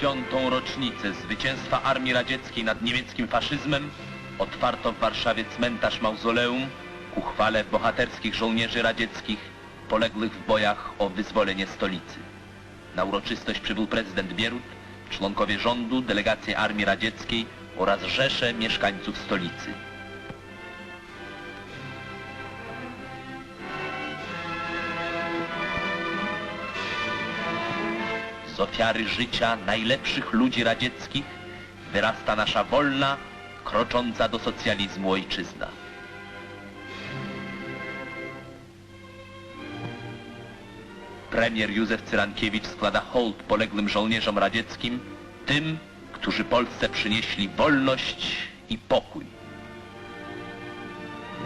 piątą rocznicę zwycięstwa Armii Radzieckiej nad niemieckim faszyzmem otwarto w Warszawie cmentarz mauzoleum ku chwale bohaterskich żołnierzy radzieckich poległych w bojach o wyzwolenie stolicy. Na uroczystość przybył prezydent Bierut, członkowie rządu, delegacje Armii Radzieckiej oraz rzesze mieszkańców stolicy. Z ofiary życia najlepszych ludzi radzieckich wyrasta nasza wolna, krocząca do socjalizmu ojczyzna. Premier Józef Cyrankiewicz składa hołd poległym żołnierzom radzieckim, tym, którzy Polsce przynieśli wolność i pokój.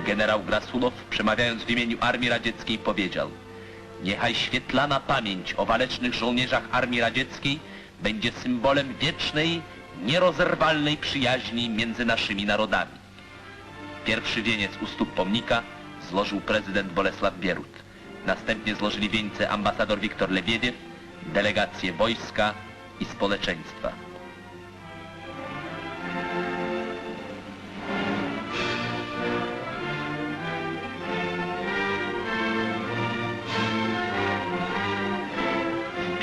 Generał Grasulow, przemawiając w imieniu Armii Radzieckiej, powiedział Niechaj świetlana pamięć o walecznych żołnierzach Armii Radzieckiej będzie symbolem wiecznej, nierozerwalnej przyjaźni między naszymi narodami. Pierwszy wieniec u stóp pomnika złożył prezydent Bolesław Bierut. Następnie złożyli wieńce ambasador Wiktor Lebiediew, delegacje wojska i społeczeństwa.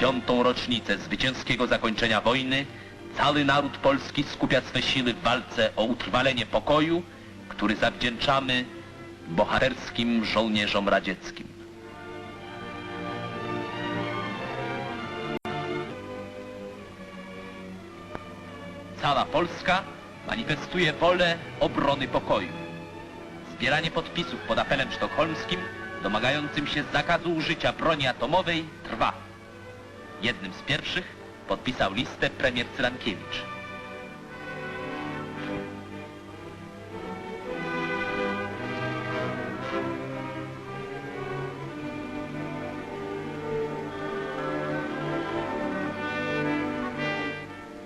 W piątą rocznicę zwycięskiego zakończenia wojny cały naród polski skupia swe siły w walce o utrwalenie pokoju, który zawdzięczamy bohaterskim żołnierzom radzieckim. Cała Polska manifestuje wolę obrony pokoju. Zbieranie podpisów pod apelem sztokholmskim domagającym się zakazu użycia broni atomowej trwa. Jednym z pierwszych podpisał listę premier Cyrankiewicz.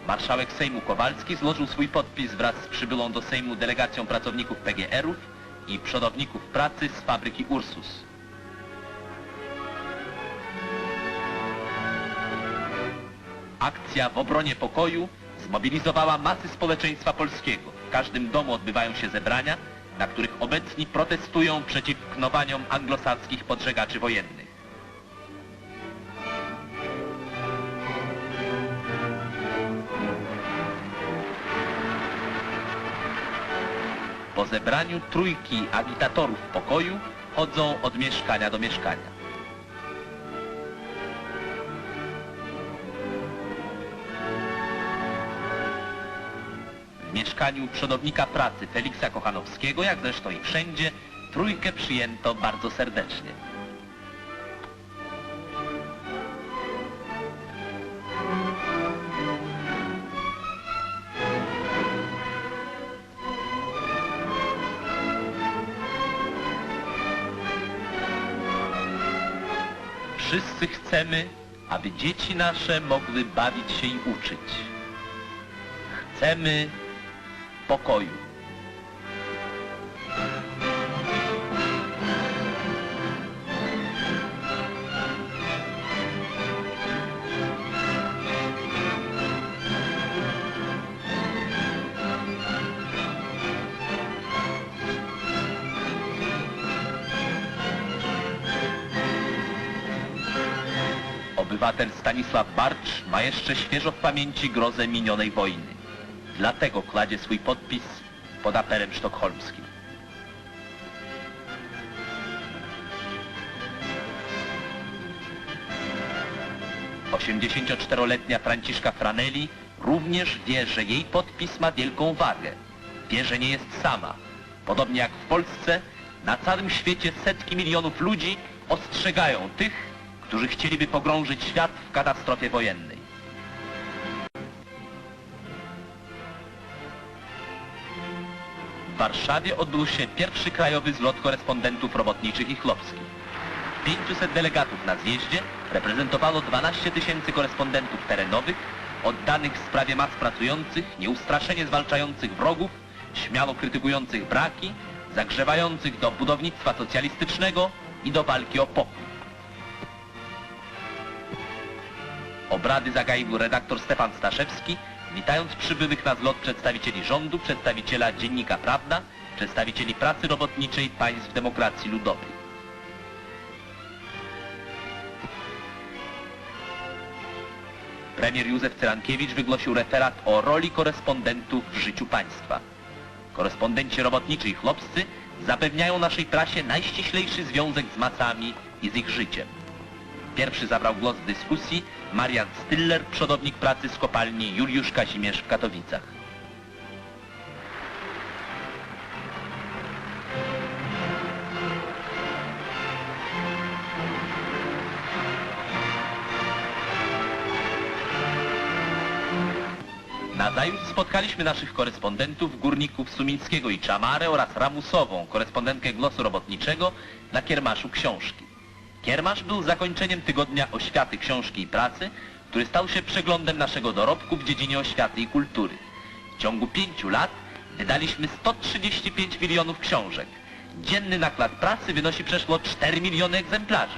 Marszałek Sejmu Kowalski złożył swój podpis wraz z przybylą do Sejmu delegacją pracowników PGR-ów i przodowników pracy z fabryki Ursus. Akcja w obronie pokoju zmobilizowała masy społeczeństwa polskiego. W każdym domu odbywają się zebrania, na których obecni protestują przeciw knowaniom anglosaskich podżegaczy wojennych. Po zebraniu trójki agitatorów pokoju chodzą od mieszkania do mieszkania. Mieszkaniu przodownika pracy Feliksa Kochanowskiego, jak zresztą i wszędzie, trójkę przyjęto bardzo serdecznie. Wszyscy chcemy, aby dzieci nasze mogły bawić się i uczyć. Chcemy pokoju. Obywatel Stanisław Barcz ma jeszcze świeżo w pamięci grozę minionej wojny. Dlatego kładzie swój podpis pod apelem sztokholmskim. Osiemdziesięcioczteroletnia Franciszka Franelli również wie, że jej podpis ma wielką wagę. Wie, że nie jest sama. Podobnie jak w Polsce, na całym świecie setki milionów ludzi ostrzegają tych, którzy chcieliby pogrążyć świat w katastrofie wojennej. Warszawie odbył się pierwszy krajowy zlot korespondentów robotniczych i chłopskich. 500 delegatów na zjeździe reprezentowało 12 tysięcy korespondentów terenowych, oddanych sprawie mas pracujących, nieustraszenie zwalczających wrogów, śmiało krytykujących braki, zagrzewających do budownictwa socjalistycznego i do walki o pokój. Obrady zagaił redaktor Stefan Staszewski, witając przybyłych na zlot przedstawicieli rządu, przedstawiciela Dziennika Prawda, przedstawicieli pracy robotniczej państw demokracji ludowej. Premier Józef Cyrankiewicz wygłosił referat o roli korespondentów w życiu państwa. Korespondenci robotniczy i chłopscy zapewniają naszej prasie najściślejszy związek z masami i z ich życiem. Pierwszy zabrał głos w dyskusji Marian Stiller, przodownik pracy z kopalni Juliusz Kazimierz w Katowicach. Nazajutrz spotkaliśmy naszych korespondentów, górników Sumińskiego i Czamare oraz Ramusową, korespondentkę Głosu Robotniczego na kiermaszu książki. Kiermasz był zakończeniem tygodnia oświaty książki i pracy, który stał się przeglądem naszego dorobku w dziedzinie oświaty i kultury. W ciągu pięciu lat wydaliśmy 135 milionów książek. Dzienny nakład pracy wynosi przeszło 4 miliony egzemplarzy.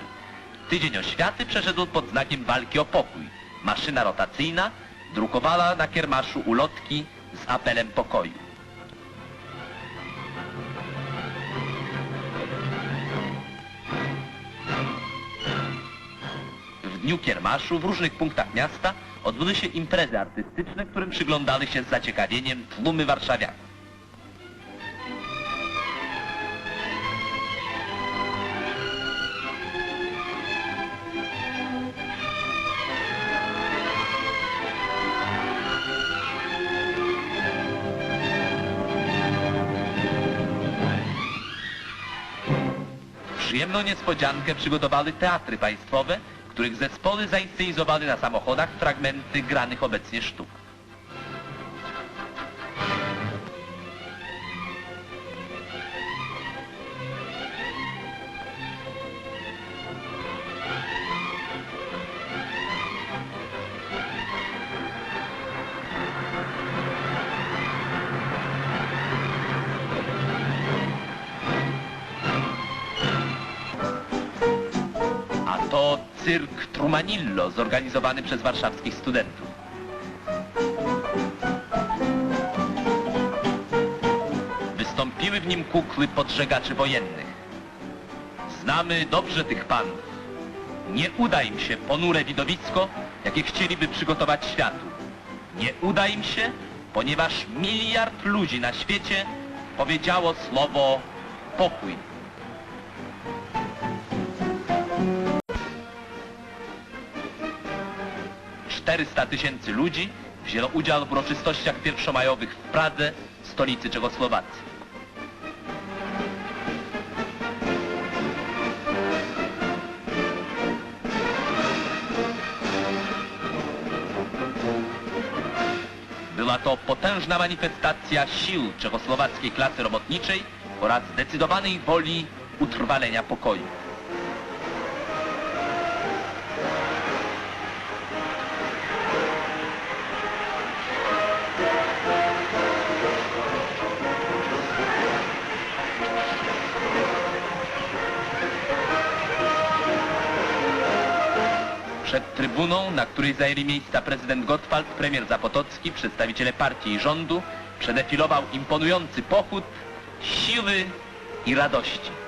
Tydzień oświaty przeszedł pod znakiem walki o pokój. Maszyna rotacyjna drukowała na kiermaszu ulotki z apelem pokoju. Dniu kiermaszu w różnych punktach miasta odbyły się imprezy artystyczne, którym przyglądały się z zaciekawieniem tłumy warszawiaków. Przyjemną niespodziankę przygotowały teatry państwowe, których zespoły zainscenizowały na samochodach fragmenty granych obecnie sztuk. To cyrk Trumanillo zorganizowany przez warszawskich studentów. Wystąpiły w nim kukły podżegaczy wojennych. Znamy dobrze tych panów. Nie uda im się ponure widowisko, jakie chcieliby przygotować światu. Nie uda im się, ponieważ miliard ludzi na świecie powiedziało słowo pokój. Czterysta tysięcy ludzi wzięło udział w uroczystościach pierwszomajowych w Pradze, stolicy Czechosłowacji. Była to potężna manifestacja sił czechosłowackiej klasy robotniczej oraz zdecydowanej woli utrwalenia pokoju. Przed trybuną, na której zajęli miejsca prezydent Gottwald, premier Zapotocki, przedstawiciele partii i rządu, przedefilował imponujący pochód siły i radości.